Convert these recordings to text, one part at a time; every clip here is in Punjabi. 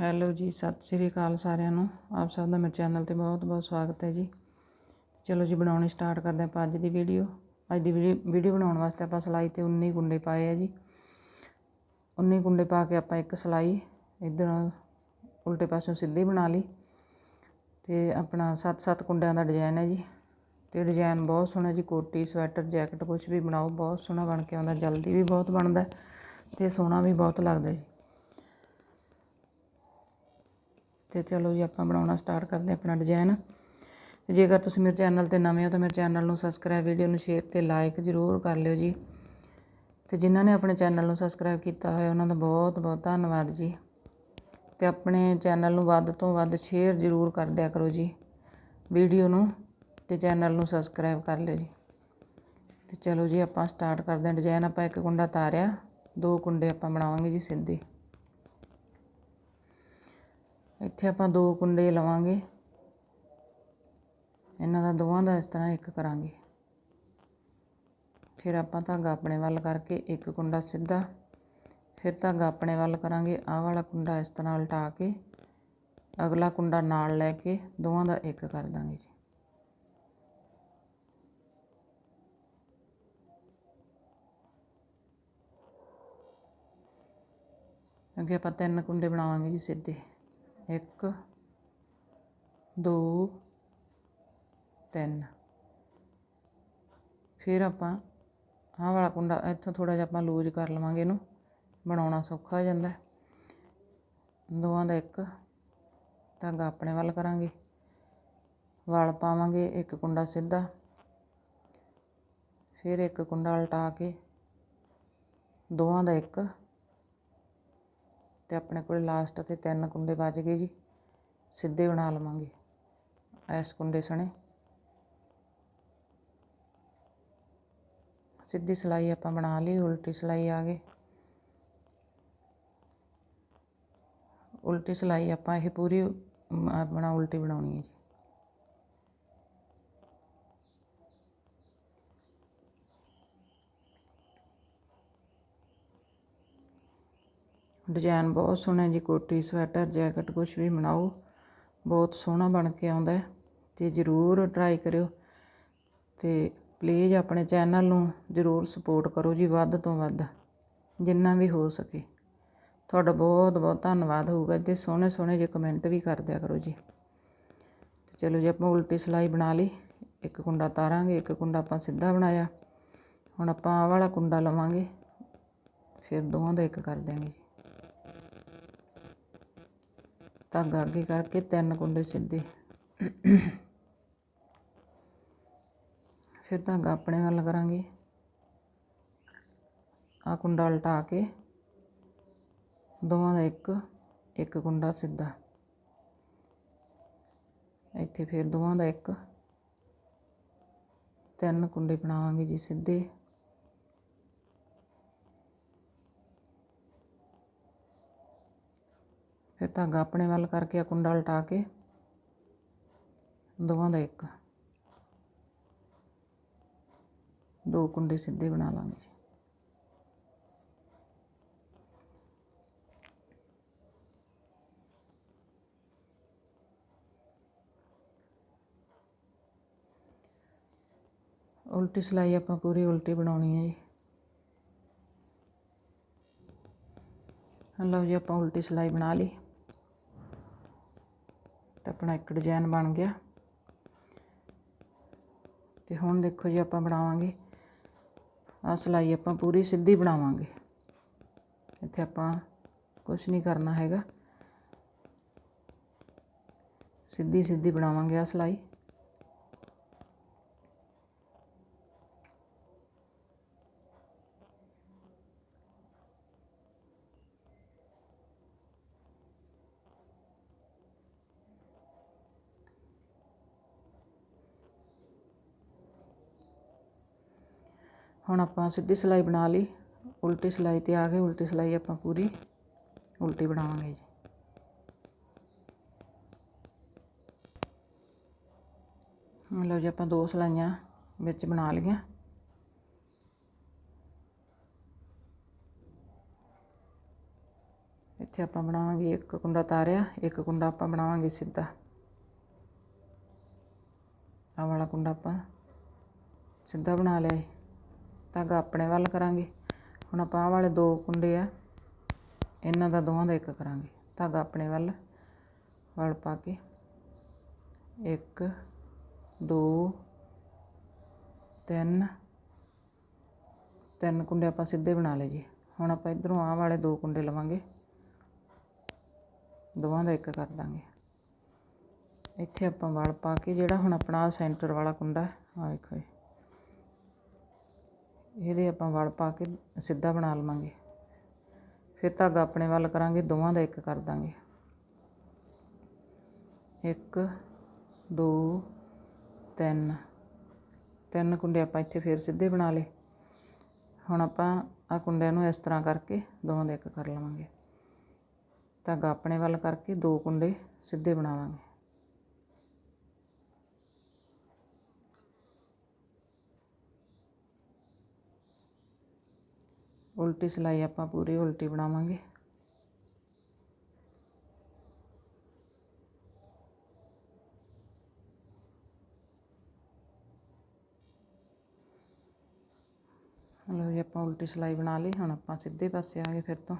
ਹੈਲੋ ਜੀ, ਸਤਿ ਸ੍ਰੀ ਅਕਾਲ ਸਾਰਿਆਂ ਨੂੰ। ਆਪ ਸਭ ਦਾ ਮੇਰੇ ਚੈਨਲ ਤੇ ਬਹੁਤ ਬਹੁਤ ਸਵਾਗਤ ਹੈ ਜੀ। ਚਲੋ ਜੀ, ਬਣਾਉਣੀ ਸਟਾਰਟ ਕਰਦੇ ਆਪਾਂ ਅੱਜ ਦੀ ਵੀਡੀਓ। ਅੱਜ ਦੀ ਵੀਡੀਓ ਬਣਾਉਣ ਵਾਸਤੇ ਆਪਾਂ ਸਲਾਈ ਤੇ 19 ਗੁੰਡੇ ਪਾਏ ਆ ਜੀ। 19 ਗੁੰਡੇ ਪਾ ਕੇ ਆਪਾਂ ਇੱਕ ਸਲਾਈ ਇਧਰ ਉਲਟੇ ਪਾਸਿਓਂ ਸਿੱਧੀ ਬਣਾ ਲਈ ਤੇ ਆਪਣਾ 7-7 ਕੁੰਡਿਆਂ ਦਾ ਡਿਜ਼ਾਈਨ ਹੈ ਜੀ। ਤੇ ਡਿਜ਼ਾਈਨ ਬਹੁਤ ਸੋਹਣਾ ਜੀ, ਕੋਟੀ, ਸਵੈਟਰ, ਜੈਕਟ ਕੁਝ ਵੀ ਬਣਾਓ, ਬਹੁਤ ਸੋਹਣਾ ਬਣ ਕੇ ਆਉਂਦਾ, ਜਲਦੀ ਵੀ ਬਹੁਤ ਬਣਦਾ ਤੇ ਸੋਹਣਾ ਵੀ ਬਹੁਤ ਲੱਗਦਾ ਜੀ। ਤੇ ਚਲੋ ਜੀ, ਆਪਾਂ ਬਣਾਉਣਾ ਸਟਾਰਟ ਕਰਦੇ ਆਪਣਾ ਡਿਜ਼ਾਈਨ ਤੇ ਜੇਕਰ ਤੁਸੀਂ ਮੇਰੇ ਚੈਨਲ ਤੇ ਨਵੇਂ ਹੋ ਤਾਂ ਮੇਰੇ ਚੈਨਲ ਨੂੰ ਸਬਸਕ੍ਰਾਈਬ ਵੀਡੀਓ ਨੂੰ ਸ਼ੇਅਰ ਤੇ ਲਾਈਕ ਜ਼ਰੂਰ ਕਰ ਲਿਓ ਜੀ। ਤੇ ਜਿਨ੍ਹਾਂ ਨੇ ਆਪਣੇ ਚੈਨਲ ਨੂੰ ਸਬਸਕ੍ਰਾਈਬ ਕੀਤਾ ਹੋਇਆ, ਉਹਨਾਂ ਦਾ ਬਹੁਤ ਬਹੁਤ ਧੰਨਵਾਦ ਜੀ। ਤੇ ਆਪਣੇ ਚੈਨਲ ਨੂੰ ਵੱਧ ਤੋਂ ਵੱਧ ਸ਼ੇਅਰ ਜ਼ਰੂਰ ਕਰ ਦਿਆ ਕਰੋ ਜੀ ਵੀਡੀਓ ਨੂੰ ਤੇ ਚੈਨਲ ਨੂੰ ਸਬਸਕ੍ਰਾਈਬ ਕਰ ਲਿਓ ਜੀ। ਤੇ ਚਲੋ ਜੀ, ਆਪਾਂ ਸਟਾਰਟ ਕਰਦੇ ਹਾਂ ਡਿਜ਼ਾਈਨ ਆਪਾਂ ਇੱਕ ਕੁੰਡਾ ਤਾਰਿਆ, ਦੋ ਕੁੰਡੇ ਆਪਾਂ ਬਣਾਵਾਂਗੇ ਜੀ ਸਿੱਧੇ। ਇੱਥੇ ਆਪਾਂ ਦੋ ਕੁੰਡੇ ਲਵਾਂਗੇ। ਇਹਨਾਂ ਦਾ ਦੋਵਾਂ ਦਾ ਇਸ ਤਰ੍ਹਾਂ ਇੱਕ ਕਰਾਂਗੇ। ਫਿਰ ਆਪਾਂ ਧਾਗਾ ਆਪਣੇ ਵੱਲ ਕਰਕੇ ਇੱਕ ਕੁੰਡਾ ਸਿੱਧਾ, ਫਿਰ ਧਾਗਾ ਆਪਣੇ ਵੱਲ ਕਰਾਂਗੇ। ਆਹ ਵਾਲਾ ਕੁੰਡਾ ਇਸ ਤਰ੍ਹਾਂ ਉਲਟਾ ਕੇ, ਅਗਲਾ ਕੁੰਡਾ ਨਾਲ ਲੈ ਕੇ ਦੋਵਾਂ ਦਾ ਇੱਕ ਕਰ ਦਾਂਗੇ ਜੀ। ਅੱਗੇ ਆਪਾਂ ਤਿੰਨ ਕੁੰਡੇ ਬਣਾਵਾਂਗੇ ਜੀ ਸਿੱਧੇ। ਇੱਕ, ਦੋ, ਤਿੰਨ। ਫਿਰ ਆਪਾਂ ਆਹ ਵਾਲਾ ਕੁੰਡਾ ਇੱਥੋਂ ਥੋੜਾ ਜਿਹਾ ਆਪਾਂ ਲੂਜ਼ ਕਰ ਲਵਾਂਗੇ ਇਹਨੂੰ, ਬਣਾਉਣਾ ਸੌਖਾ ਹੋ ਜਾਂਦਾ। ਦੋਵਾਂ ਦਾ ਇੱਕ ਧਾਗਾ ਆਪਣੇ ਵੱਲ ਕਰਾਂਗੇ। ਵਾਲ ਪਾਵਾਂਗੇ, ਇੱਕ ਕੁੰਡਾ ਸਿੱਧਾ। ਫਿਰ ਇੱਕ ਕੁੰਡਾ ਉਲਟਾ ਕੇ ਦੋਵਾਂ ਦਾ ਇੱਕ ਤੇ ਆਪਣੇ ਕੋਲ ਲਾਸਟ ਤੇ ਤਿੰਨ ਕੁੰਡੇ ਬਚ ਗਏ ਜੀ। ਸਿੱਧੇ ਬਣਾ ਲਵਾਂਗੇ। ਇਸ ਕੁੰਡੇ ਸਣੇ। ਸਿੱਧੀ ਸਲਾਈ ਆਪਾਂ ਬਣਾ ਲਈ, ਉਲਟੀ ਸਲਾਈ ਆ ਗਈ। ਉਲਟੀ ਸਲਾਈ ਆਪਾਂ ਇਹ ਪੂਰੀ ਆਪਣਾ ਉਲਟੀ ਬਣਾਉਣੀ ਹੈ ਜੀ। ਡਿਜ਼ਾਈਨ ਬਹੁਤ ਸੋਹਣਾ ਜੀ, ਕੋਟੀ, ਸਵੈਟਰ, ਜੈਕਟ ਕੁਝ ਵੀ ਬਣਾਓ। ਬਹੁਤ ਸੋਹਣਾ ਬਣ ਕੇ ਆਉਂਦਾ ਹੈ ਤੇ ਜ਼ਰੂਰ ਟਰਾਈ ਕਰਿਓ ਤੇ ਪਲੀਜ਼ ਆਪਣੇ ਚੈਨਲ ਨੂੰ ਜ਼ਰੂਰ ਸਪੋਰਟ ਕਰੋ ਜੀ, ਵੱਧ ਤੋਂ ਵੱਧ, ਜਿੰਨਾ ਵੀ ਹੋ ਸਕੇ। ਤੁਹਾਡਾ ਬਹੁਤ ਬਹੁਤ ਧੰਨਵਾਦ ਹੋਊਗਾ ਤੇ ਸੋਹਣੇ ਸੋਹਣੇ ਜੇ ਕਮੈਂਟ ਵੀ ਕਰ ਦਿਆ ਕਰੋ ਜੀ। ਚਲੋ ਜੀ, ਆਪਾਂ ਉਲਟੀ ਸਲਾਈ ਬਣਾ ਲਈ। ਇੱਕ ਕੁੰਡਾ ਤਾਰਾਂਗੇ, ਇੱਕ ਕੁੰਡਾ ਆਪਾਂ ਸਿੱਧਾ ਬਣਾਇਆ। ਹੁਣ ਆਪਾਂ ਆਹ ਵਾਲਾ ਕੁੰਡਾ ਲਵਾਂਗੇ, ਫਿਰ ਦੋਵਾਂ ਦਾ ਇੱਕ ਕਰ ਦਿਆਂਗੇ। ਧਾਗਾ ਅੱਗੇ ਕਰਕੇ ਤਿੰਨ ਕੁੰਡੇ ਸਿੱਧੇ। ਫਿਰ ਧਾਗਾ ਆਪਣੇ ਵੱਲ ਕਰਾਂਗੇ। ਆ ਕੁੰਡਾ ਉਲਟਾ ਕੇ ਦੋਵਾਂ ਦਾ ਇੱਕ ਇੱਕ ਕੁੰਡਾ ਸਿੱਧਾ। ਇੱਥੇ ਫਿਰ ਦੋਵਾਂ ਦਾ ਇੱਕ। ਤਿੰਨ ਕੁੰਡੇ ਬਣਾਵਾਂਗੇ ਜੀ ਸਿੱਧੇ। ਫਿਰ ਧਾਗਾ ਆਪਣੇ ਵੱਲ ਕਰਕੇ ਆ ਕੁੰਡਾ ਲਟਾ ਕੇ। ਦੋਵਾਂ ਦਾ ਇੱਕ। ਦੋ ਕੁੰਡੇ ਸਿੱਧੇ ਬਣਾ ਲਾਂਗੇ ਜੀ। ਉਲਟੀ ਸਲਾਈ ਆਪਾਂ ਪੂਰੀ ਉਲਟੀ ਬਣਾਉਣੀ ਹੈ ਜੀ। ਲਓ ਜੀ ਆਪਾਂ ਉਲਟੀ ਸਲਾਈ ਬਣਾ ਲਈ। ਆਪਣਾ ਇੱਕ ਡਿਜ਼ਾਈਨ ਬਣ ਗਿਆ। ਤੇ ਹੁਣ ਦੇਖੋ ਜੀ ਆਪਾਂ ਬਣਾਵਾਂਗੇ। ਆ ਸਲਾਈ ਆਪਾਂ ਪੂਰੀ ਸਿੱਧੀ ਬਣਾਵਾਂਗੇ। ਇੱਥੇ ਆਪਾਂ ਕੁਝ ਨਹੀਂ ਕਰਨਾ ਹੈਗਾ। ਸਿੱਧੀ ਸਿੱਧੀ ਬਣਾਵਾਂਗੇ ਆ ਸਲਾਈ। ਹੁਣ ਆਪਾਂ ਸਿੱਧੀ ਸਿਲਾਈ ਬਣਾ ਲਈ। ਉਲਟੀ ਸਿਲਾਈ ਤੇ ਆ ਗਏ ਉਲਟੀ ਸਿਲਾਈ ਆਪਾਂ ਪੂਰੀ। ਉਲਟੀ ਬਣਾਵਾਂਗੇ ਜੀ। ਲਓ ਜੀ, ਆਪਾਂ ਦੋ ਸਲਾਈਆਂ ਵਿੱਚ ਬਣਾ ਲਈਆਂ। ਇੱਥੇ ਆਪਾਂ ਬਣਾਵਾਂਗੇ ਇੱਕ ਕੁੰਡਾ ਤਾਰਿਆ, ਇੱਕ ਕੁੰਡਾ ਆਪਾਂ ਬਣਾਵਾਂਗੇ ਸਿੱਧਾ। ਆਹ ਵਾਲਾ ਕੁੰਡਾ ਆਪਾਂ ਸਿੱਧਾ ਬਣਾ ਲਿਆ ਏ। ਧਾਗਾ ਆਪਣੇ ਵੱਲ ਕਰਾਂਗੇ। ਹੁਣ ਆਪਾਂ ਆਹ ਵਾਲੇ ਦੋ ਕੁੰਡੇ ਆ, ਇਹਨਾਂ ਦਾ ਦੋਵਾਂ ਦਾ ਇੱਕ ਕਰਾਂਗੇ। ਧਾਗਾ ਆਪਣੇ ਵੱਲ ਵਲ ਪਾ ਕੇ ਇੱਕ, ਦੋ, ਤਿੰਨ ਤਿੰਨ ਕੁੰਡੇ ਆਪਾਂ ਸਿੱਧੇ ਬਣਾ ਲਏ ਜੀ। ਹੁਣ ਆਪਾਂ ਇਧਰੋਂ ਆਹ ਵਾਲੇ ਦੋ ਕੁੰਡੇ ਲਵਾਂਗੇ। ਦੋਵਾਂ ਦਾ ਇੱਕ ਕਰ ਦਾਂਗੇ। ਇੱਥੇ ਆਪਾਂ ਵਲ ਪਾ ਕੇ ਜਿਹੜਾ ਹੁਣ ਆਪਣਾ ਸੈਂਟਰ ਵਾਲਾ ਕੁੰਡਾ ਆ ਵੇਖੋ ਇਹਦੇ ਆਪਾਂ ਵਲ ਪਾ ਕੇ ਸਿੱਧਾ ਬਣਾ ਲਵਾਂਗੇ। ਫਿਰ ਧਾਗਾ ਆਪਣੇ ਵੱਲ ਕਰਾਂਗੇ, ਦੋਵਾਂ ਦਾ ਇੱਕ ਕਰ ਦਾਂਗੇ। ਇੱਕ, ਦੋ, ਤਿੰਨ। ਤਿੰਨ ਕੁੰਡੇ ਆਪਾਂ ਇੱਥੇ ਫਿਰ ਸਿੱਧੇ ਬਣਾ ਲਏ। ਹੁਣ ਆਪਾਂ ਆ ਕੁੰਡਿਆਂ ਨੂੰ ਇਸ ਤਰ੍ਹਾਂ ਕਰਕੇ ਦੋਵਾਂ ਦਾ ਇੱਕ ਕਰ ਲਵਾਂਗੇ। ਧਾਗਾ ਆਪਣੇ ਵੱਲ ਕਰਕੇ ਦੋ ਕੁੰਡੇ ਸਿੱਧੇ ਬਣਾਵਾਂਗੇ ਉਲਟੀ ਸਿਲਾਈ ਆਪਾਂ ਪੂਰੀ ਉਲਟੀ ਬਣਾਵਾਂਗੇ। ਲਓ ਜੀ, ਆਪਾਂ ਉਲਟੀ ਸਿਲਾਈ ਬਣਾ ਲਈ। ਹੁਣ ਆਪਾਂ ਸਿੱਧੇ ਪਾਸੇ ਆ ਗਏ ਫਿਰ ਤੋਂ।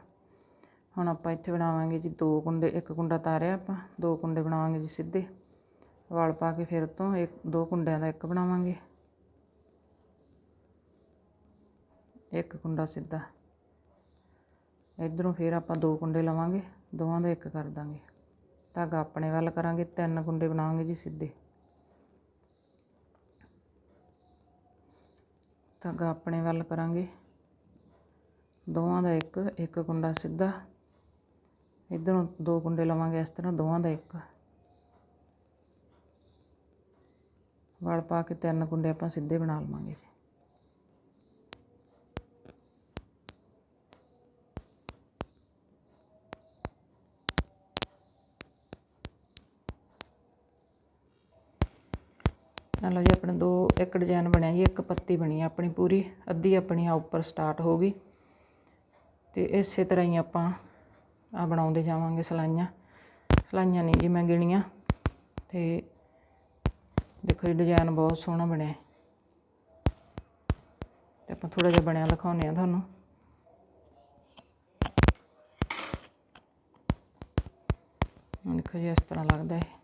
ਹੁਣ ਆਪਾਂ ਇੱਥੇ ਬਣਾਵਾਂਗੇ ਜੀ ਦੋ ਕੁੰਡੇ, ਇੱਕ ਕੁੰਡਾ ਤਾਰਿਆ ਆਪਾਂ, ਦੋ ਕੁੰਡੇ ਬਣਾਵਾਂਗੇ ਜੀ ਸਿੱਧੇ। ਵਾਲ ਪਾ ਕੇ ਫਿਰ ਤੋਂ ਇੱਕ, ਦੋ ਕੁੰਡਿਆਂ ਦਾ ਇੱਕ ਬਣਾਵਾਂਗੇ। ਇੱਕ ਕੁੰਡਾ ਸਿੱਧਾ। ਇਧਰੋਂ ਫਿਰ ਆਪਾਂ ਦੋ ਕੁੰਡੇ ਲਵਾਂਗੇ, ਦੋਵਾਂ ਦਾ ਇੱਕ ਕਰ ਦਾਂਗੇ। ਧਾਗਾ ਆਪਣੇ ਵੱਲ ਕਰਾਂਗੇ, ਤਿੰਨ ਕੁੰਡੇ ਬਣਾਵਾਂਗੇ ਜੀ ਸਿੱਧੇ। ਧਾਗਾ ਆਪਣੇ ਵੱਲ ਕਰਾਂਗੇ। ਦੋਵਾਂ ਦਾ ਇੱਕ ਇੱਕ ਕੁੰਡਾ ਸਿੱਧਾ। ਇਧਰੋਂ ਦੋ ਕੁੰਡੇ ਲਵਾਂਗੇ ਇਸ ਤਰ੍ਹਾਂ, ਦੋਵਾਂ ਦਾ ਇੱਕ। ਵਲ ਪਾ ਕੇ ਤਿੰਨ ਕੁੰਡੇ ਆਪਾਂ ਸਿੱਧੇ ਬਣਾ ਲਵਾਂਗੇ ਜੀ। ਆਹ ਲਓ ਜੀ ਆਪਣੇ ਦੋ ਇੱਕ ਡਿਜ਼ਾਈਨ ਬਣਿਆ ਜੀ, ਇੱਕ ਪੱਤੀ ਬਣੀ ਆਪਣੀ ਪੂਰੀ, ਅੱਧੀ ਆਪਣੀ ਆ ਉੱਪਰ ਸਟਾਰਟ ਹੋ ਗਈ। ਤੇ ਇਸੇ ਤਰ੍ਹਾਂ ਹੀ ਆਪਾਂ ਆ ਬਣਾਉਂਦੇ ਜਾਵਾਂਗੇ ਸਲਾਈਆਂ। ਸਲਾਈਆਂ ਨਹੀਂ ਜੀ ਮੈਂ ਗਿਣੀਆਂ ਤੇ ਦੇਖੋ ਜੀ, ਡਿਜ਼ਾਈਨ ਬਹੁਤ ਸੋਹਣਾ ਬਣਿਆ। ਹੈ। ਤੇ ਆਪਾਂ ਥੋੜਾ ਜਿਹਾ ਬਣਿਆ ਦਿਖਾਉਂਦੇ ਆ ਤੁਹਾਨੂੰ। ਦੇਖੋ ਜੀ, ਇਸ ਤਰ੍ਹਾਂ ਲੱਗਦਾ ਹੈ।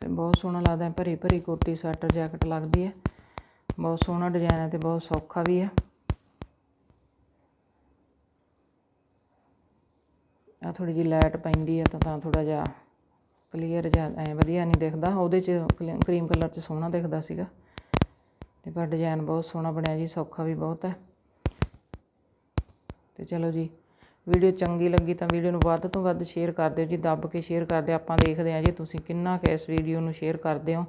ਤੇ ਬਹੁਤ ਸੋਹਣਾ ਲੱਗਦਾ ਹੈ, ਭਰੀ ਭਰੀ ਕੋਟੀ, ਸਵੈਟਰ, ਜੈਕਟ ਲੱਗਦੀ ਹੈ। ਬਹੁਤ ਸੋਹਣਾ ਡਿਜ਼ਾਈਨ ਹੈ ਤੇ ਬਹੁਤ ਸੌਖਾ ਵੀ ਹੈ। ਆ ਥੋੜੀ ਜਿਹੀ ਲਾਈਟ ਪੈਂਦੀ ਹੈ ਤਾਂ ਤਾਂ ਥੋੜਾ ਜਿਹਾ ਕਲੀਅਰ ਜਾਂ ਐ ਵਧੀਆ ਨਹੀਂ ਦਿਖਦਾ। ਉਹਦੇ ਚ ਕਰੀਮ ਕਲਰ ਚ ਸੋਹਣਾ ਦਿਖਦਾ ਸੀਗਾ। ਤੇ ਪਰ ਡਿਜ਼ਾਈਨ ਬਹੁਤ ਸੋਹਣਾ ਬਣਿਆ ਜੀ, ਸੌਖਾ ਵੀ ਬਹੁਤ ਹੈ। ਤੇ ਚਲੋ ਜੀ ਵੀਡੀਓ ਚੰਗੀ ਲੱਗੀ ਤਾਂ ਵੀਡੀਓ ਨੂੰ ਵੱਧ ਤੋਂ ਵੱਧ ਸ਼ੇਅਰ ਕਰ ਦਿਓ ਜੀ, ਦੱਬ ਕੇ ਸ਼ੇਅਰ ਕਰ ਦਿਓ। ਆਪਾਂ ਦੇਖਦੇ ਹਾਂ ਜੀ ਤੁਸੀਂ ਕਿੰਨਾ ਕੁ ਇਸ ਵੀਡੀਓ ਨੂੰ ਸ਼ੇਅਰ ਕਰਦੇ ਹੋ।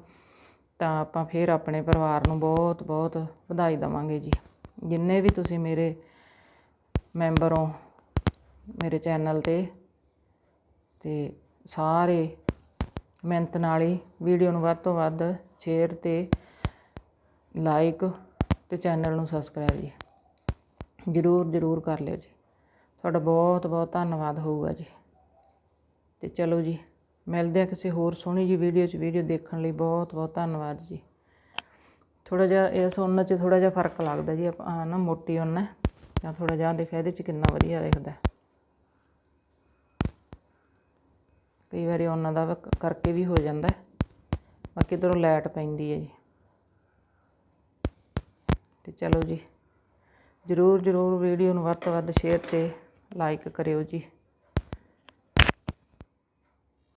ਤਾਂ ਆਪਾਂ ਫਿਰ ਆਪਣੇ ਪਰਿਵਾਰ ਨੂੰ ਬਹੁਤ ਬਹੁਤ ਵਧਾਈ ਦਵਾਂਗੇ ਜੀ। ਜਿੰਨੇ ਵੀ ਤੁਸੀਂ ਮੇਰੇ ਮੈਂਬਰ ਹੋ, ਮੇਰੇ ਚੈਨਲ ਤੇ ਤੇ ਸਾਰੇ ਮਿਹਨਤ ਨਾਲ ਹੀ ਵੀਡੀਓ ਨੂੰ ਵੱਧ ਤੋਂ ਵੱਧ ਸ਼ੇਅਰ ਤੇ ਲਾਈਕ ਤੇ ਚੈਨਲ ਨੂੰ ਸਬਸਕ੍ਰਾਈਬ ਜੀ। ਜ਼ਰੂਰ ਜ਼ਰੂਰ ਕਰ ਲਿਓ ਜੀ। ਤੁਹਾਡਾ ਬਹੁਤ ਬਹੁਤ ਧੰਨਵਾਦ ਹੋਊਗਾ ਜੀ। ਤੇ ਚਲੋ ਜੀ, ਮਿਲਦੇ ਆ ਕਿਸੇ ਹੋਰ ਸੋਹਣੀ ਜੀ ਵੀਡੀਓ 'ਚ। ਵੀਡੀਓ ਦੇਖਣ ਲਈ ਬਹੁਤ ਬਹੁਤ ਧੰਨਵਾਦ ਜੀ। ਥੋੜਾ ਜਿਹਾ ਇਸ ਉੱਨ 'ਚ ਥੋੜਾ ਜਿਹਾ ਫ਼ਰਕ ਲੱਗਦਾ ਜੀ, ਆਪਾਂ ਨਾ ਮੋਟੀ ਉੱਨ ਹੈ ਜਾਂ ਥੋੜਾ ਜਿਹਾ ਦੇਖਿਆ ਇਹਦੇ 'ਚ ਕਿੰਨਾ ਵਧੀਆ ਦਿਖਦਾ। ਕਈ ਵਾਰੀ ਉਹਨਾਂ ਦਾ ਕਰਕੇ ਵੀ ਹੋ ਜਾਂਦਾ। ਬਾਕੀ ਇੱਧਰੋਂ ਲਾਈਟ ਪੈਂਦੀ ਹੈ ਜੀ। ਤੇ ਚਲੋ ਜੀ, ਜ਼ਰੂਰ ਜ਼ਰੂਰ ਵੀਡੀਓ ਨੂੰ ਵੱਧ ਤੋਂ ਵੱਧ ਸ਼ੇਅਰ ਤੇ ਲਾਈਕ ਕਰਿਓ ਜੀ।